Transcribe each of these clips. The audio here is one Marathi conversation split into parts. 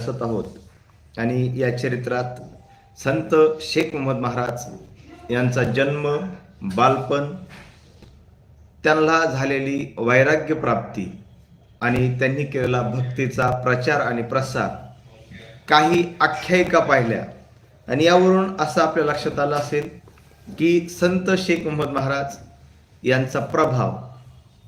असत आहोत. आणि या चरित्रात संत शेख मोहम्मद महाराज यांचा जन्म बालपण त्यांना झालेली वैराग्य प्राप्ती आणि त्यांनी केलेला भक्तीचा प्रचार आणि प्रसार काही आख्यायिका पाहिल्या. आणि यावरून असं आपल्या लक्षात आलं असेल की संत शेख मोहम्मद महाराज यांचा प्रभाव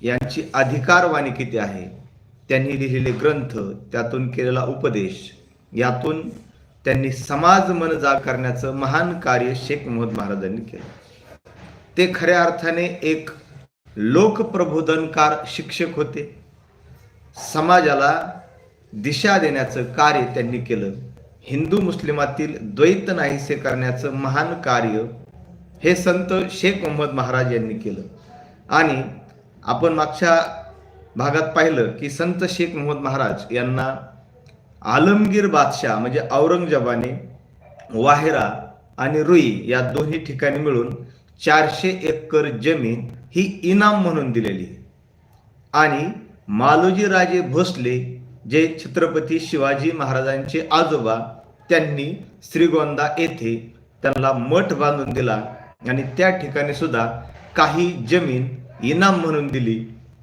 यांची अधिकारवाणी किती आहे? त्यांनी लिहिलेले ग्रंथ त्यातून केलेला उपदेश यातून त्यांनी समाज मन जाग करण्याचं महान कार्य शेख मोहम्मद महाराजांनी केलं. ते खऱ्या अर्थाने एक लोकप्रबोधनकार शिक्षक होते. समाजाला दिशा देण्याचं कार्य त्यांनी केलं. हिंदू मुस्लिमातील द्वैत नाहीसे करण्याचं महान कार्य हे संत शेख मोहम्मद महाराज यांनी केलं. आणि आपण मागच्या भागात पाहिलं की संत शेख मोहम्मद महाराज यांना आलमगीर बादशाह म्हणजे औरंगजेबाने वाहेरा आणि रुई या दोन्ही ठिकाणी मिळून चारशे एकर जमीन ही इनाम म्हणून दिलेली आणि मालोजी राजे भोसले जे छत्रपती शिवाजी महाराजांचे आजोबा त्यांनी श्रीगोंदा येथे त्यांना मठ बांधून दिला आणि त्या ठिकाणी सुद्धा काही जमीन इनाम म्हणून दिली.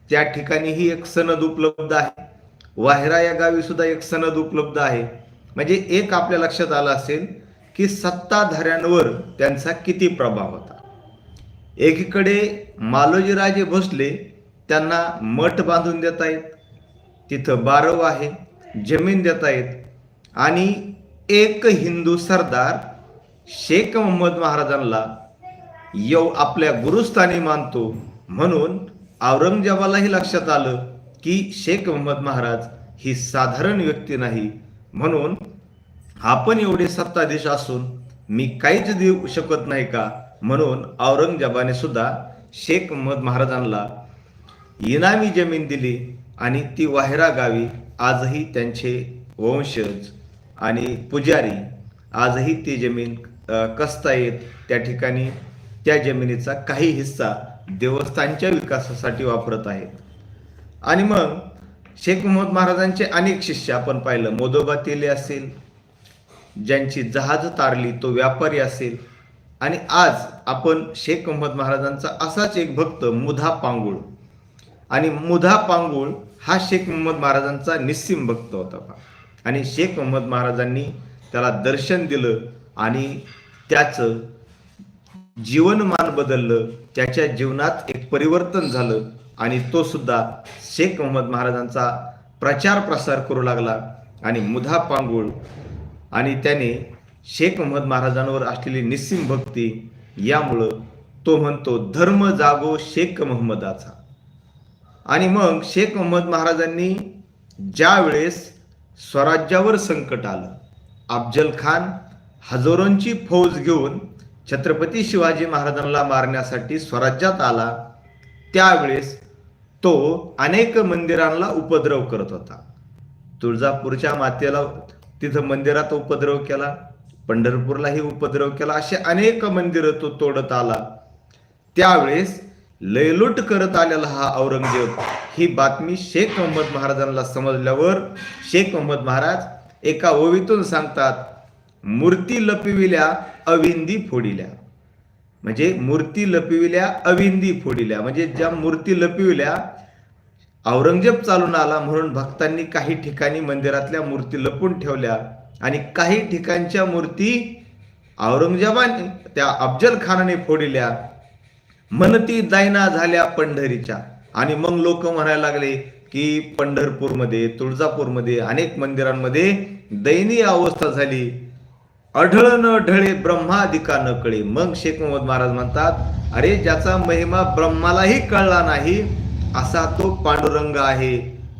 त्या ठिकाणी ही एक सनद उपलब्ध आहे. वाहेरा या गावी सुद्धा एक सनद उपलब्ध आहे. म्हणजे एक आपल्या लक्षात आलं असेल की सत्ताधाऱ्यांवर त्यांचा किती प्रभाव होता. एकीकडे मालोजीराजे भोसले त्यांना मठ बांधून देत आहेत. तिथं बारव आहे जमीन देत आहेत. आणि एक हिंदू सरदार शेख मोहम्मद महाराजांना यव आपल्या गुरुस्थानी मानतो म्हणून औरंगजेबालाही लक्षात आलं की शेख मोहम्मद महाराज ही साधारण व्यक्ती नाही. म्हणून आपण एवढे सत्ताधीश असून मी काहीच देऊ शकत नाही का? म्हणून औरंगजेबाने सुद्धा शेख मोहम्मद महाराजांना इनामी जमीन दिली आणि ती वाहेरा गावी आजही त्यांचे वंशज आणि पुजारी आजही ती जमीन कसता येत? त्या ठिकाणी त्या जमिनीचा काही हिस्सा देवस्थानच्या विकासासाठी वापरत आहेत. आणि मग शेख मोहम्मद महाराजांचे अनेक शिष्य आपण पाहिलं. मोदोबा तेले असेल ज्यांची जहाज तारली तो व्यापारी असेल. आणि आज आपण शेख मोहम्मद महाराजांचा असाच एक भक्त मुधा पांगुळ. आणि मुधा पांगुळ हा शेख मोहम्मद महाराजांचा निस्सिम भक्त होता आणि शेख मोहम्मद महाराजांनी त्याला दर्शन दिलं आणि त्याचं जीवनमान बदललं. त्याच्या जीवनात एक परिवर्तन झालं आणि तो सुद्धा शेख मोहम्मद महाराजांचा प्रचार प्रसार करू लागला आणि मुधा पांगुळ आणि त्याने शेख मोहम्मद महाराजांवर असलेली निस्सिम भक्ती यामुळं तो म्हणतो धर्म जागो शेख मोहम्मदाचा. आणि मग शेख मोहम्मद महाराजांनी ज्या वेळेस स्वराज्यावर संकट आलं अफजल खान हजारोंची फौज घेऊन छत्रपती शिवाजी महाराजांना मारण्यासाठी स्वराज्यात आला. त्यावेळेस तो अनेक मंदिरांना उपद्रव करत होता. तुळजापूरच्या मातेला तिथं मंदिरात उपद्रव केला. पंढरपूरलाही उपद्रव केला. असे अनेक मंदिरं तो तोडत आला. त्यावेळेस लयलूट करत आलेला हा औरंगजेब. ही बातमी शेख अहमद महाराजांना समजल्यावर शेख अहमद महाराज एका ओवीतून सांगतात मूर्ती लपविल्या अविंदी फोडिल्या. म्हणजे मूर्ती लपविल्या अविंदी फोडिल्या. म्हणजे ज्या मूर्ती लपविल्या औरंगजेब चालून आला म्हणून भक्तांनी काही ठिकाणी मंदिरातल्या मूर्ती लपून ठेवल्या आणि काही ठिकाणच्या मूर्ती औरंगजेबाने त्या अफजल खानाने फोडिल्या. मनती दायना झाल्या पंढरीच्या. आणि मग लोक म्हणायला लागले की पंढरपूरमध्ये तुळजापूरमध्ये अनेक मंदिरांमध्ये दयनीय अवस्था झाली. अढळ न ढळे ब्रह्मादिका न कळे मग शेख मोहम्मद महाराज म्हणतात अरे ज्याचा महिमा ब्रह्मालाही कळला नाही असा तो पांडुरंग आहे.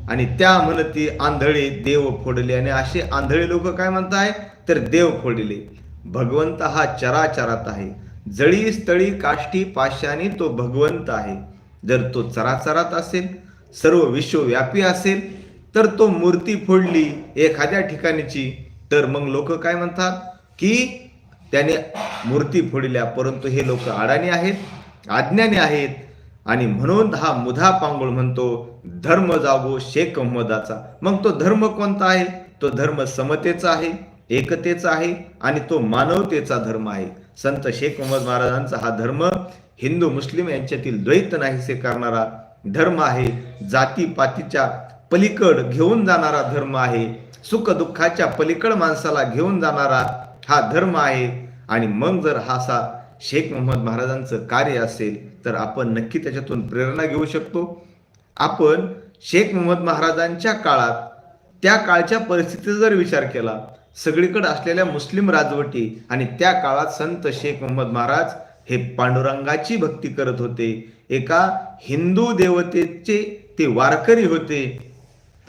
आणि त्या म्हणती आंधळे देव फोडले. आणि असे आंधळे लोक काय म्हणताय? तर देव फोडले. भगवंत हा चराचरात आहे. जळी स्थळी काष्टी पाशाने तो भगवंत आहे. जर तो चराचरात असेल सर्व विश्वव्यापी असेल तर तो मूर्ती फोडली एखाद्या ठिकाणीची. तर मग लोक काय म्हणतात? की त्याने मूर्ती फोडल्या परंतु हे लोक अडाणी आहेत अज्ञानी आहेत. आणि म्हणून हा मुधा पांगुळ म्हणतो धर्म जागो शेख अहमदाचा मग तो धर्म कोणता आहे? तो धर्म समतेचा आहे एकतेचा आहे आणि तो मानवतेचा धर्म आहे. संत शेख मोहम्मद महाराजांचा हा धर्म हिंदू मुस्लिम यांच्यातील द्वैत नाहीसे करणारा धर्म आहे. जातीपातीच्या पलीकड घेऊन जाणारा धर्म आहे. सुख दुःखाच्या पलीकड माणसाला घेऊन जाणारा हा धर्म आहे आणि मग जर हा सा शेख मोहम्मद महाराजांचं कार्य असेल तर आपण नक्की त्याच्यातून प्रेरणा घेऊ शकतो. आपण शेख मोहम्मद महाराजांच्या काळात त्या काळच्या परिस्थितीचा जर विचार केला सगळीकडे असलेल्या मुस्लिम राजवटी आणि त्या काळात संत शेख मोहम्मद महाराज हे पांडुरंगाची भक्ती करत होते. एका हिंदू देवतेचे ते वारकरी होते.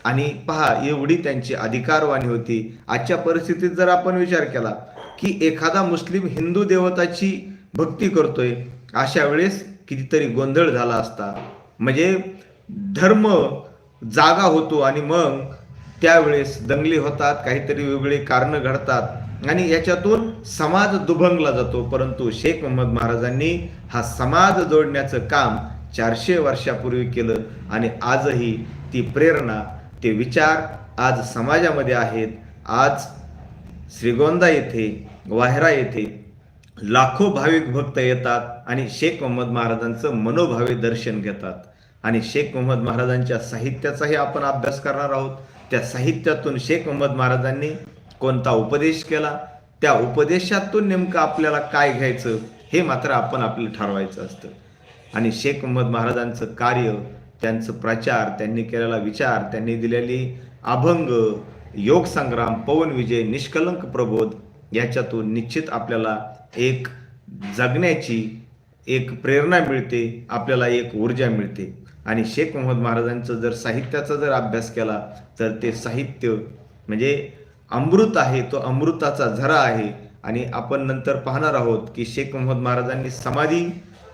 आणि पहा एवढी त्यांची अधिकारवाणी होती. आजच्या परिस्थितीत जर आपण विचार केला की एखादा मुस्लिम हिंदू देवताची भक्ती करतोय अशा वेळेस कितीतरी गोंधळ झाला असता. म्हणजे धर्म जागा होतो आणि मग त्यावेळेस दंगली होतात काहीतरी वेगळे कारण घडतात आणि याच्यातून समाज दुभंगला जातो. परंतु शेख मोहम्मद महाराजांनी हा समाज जोडण्याचं काम चारशे वर्षापूर्वी केलं आणि आजही ती प्रेरणा ते विचार आज समाजामध्ये आहेत. आज श्रीगोंदा येथे वाहेरा येथे लाखो भाविक भक्त येतात आणि शेख मोहम्मद महाराजांचं मनोभावे दर्शन घेतात. आणि शेख मोहम्मद महाराजांच्या साहित्याचाही आपण अभ्यास करणार आहोत. त्या साहित्यातून शेख मोहम्मद महाराजांनी कोणता उपदेश केला? त्या उपदेशातून नेमकं आपल्याला काय घ्यायचं? हे मात्र आपण आपलं ठरवायचं असतं. आणि शेख मोहम्मद महाराजांचं कार्य त्यांचं प्रचार त्यांनी केलेला विचार त्यांनी दिलेली अभंग योग संग्राम पवन विजय निष्कलंक प्रबोध याच्यातून निश्चित आपल्याला एक जगण्याची एक प्रेरणा मिळते आपल्याला एक ऊर्जा मिळते. आणि शेख मोहम्मद महाराजांचं जर साहित्याचा जर अभ्यास केला तर ते साहित्य म्हणजे अमृत आहे तो अमृताचा झरा आहे. आणि आपण नंतर पाहणार आहोत की शेख मोहम्मद महाराजांनी समाधी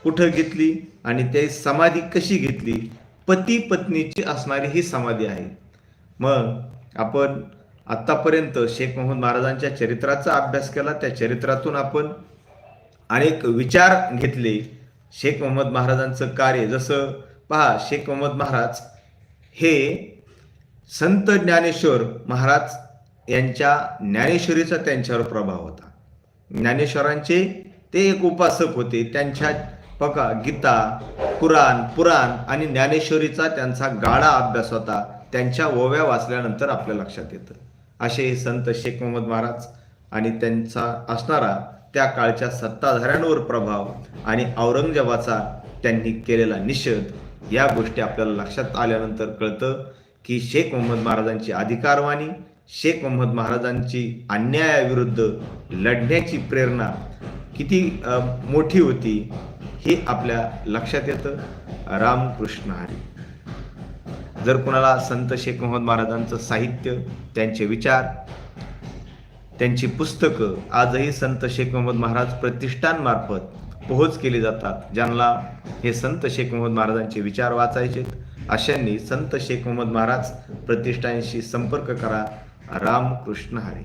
कुठं घेतली आणि ते समाधी कशी घेतली? पती पत्नीची असणारी ही समाधी आहे. मग आपण आत्तापर्यंत शेख मोहम्मद महाराजांच्या चरित्राचा अभ्यास केला त्या चरित्रातून आपण अनेक विचार घेतले. शेख मोहम्मद महाराजांचं कार्य जसं पहा शेख मोहम्मद महाराज हे संत ज्ञानेश्वर महाराज यांच्या ज्ञानेश्वरीचा त्यांच्यावर प्रभाव होता. ज्ञानेश्वरांचे ते एक उपासक होते. त्यांच्या पका गीता कुराण पुराण आणि ज्ञानेश्वरीचा त्यांचा गाढा अभ्यास होता. त्यांच्या ओव्या वाचल्यानंतर आपल्या लक्षात येतं. असे हे संत शेख मोहम्मद महाराज आणि त्यांचा असणारा त्या काळच्या सत्ताधाऱ्यांवर प्रभाव आणि औरंगजेबाचा त्यांनी केलेला निषेध या गोष्टी आपल्याला लक्षात आल्यानंतर कळतं की शेख मोहम्मद महाराजांची अधिकारवाणी शेख मोहम्मद महाराजांची अन्यायाविरुद्ध लढण्याची प्रेरणा किती मोठी होती हे आपल्या लक्षात येतं. रामकृष्ण हरी. जर कुणाला संत शेख मोहम्मद महाराजांचं साहित्य त्यांचे विचार त्यांची पुस्तकं आजही संत शेख मोहम्मद महाराज प्रतिष्ठानमार्फत पोहोच केली जातात ज्यांना हे संत शेख मोहम्मद महाराजांचे विचार वाचायचे अशांनी संत शेख मोहम्मद महाराज प्रतिष्ठानशी संपर्क करा. रामकृष्ण हरी.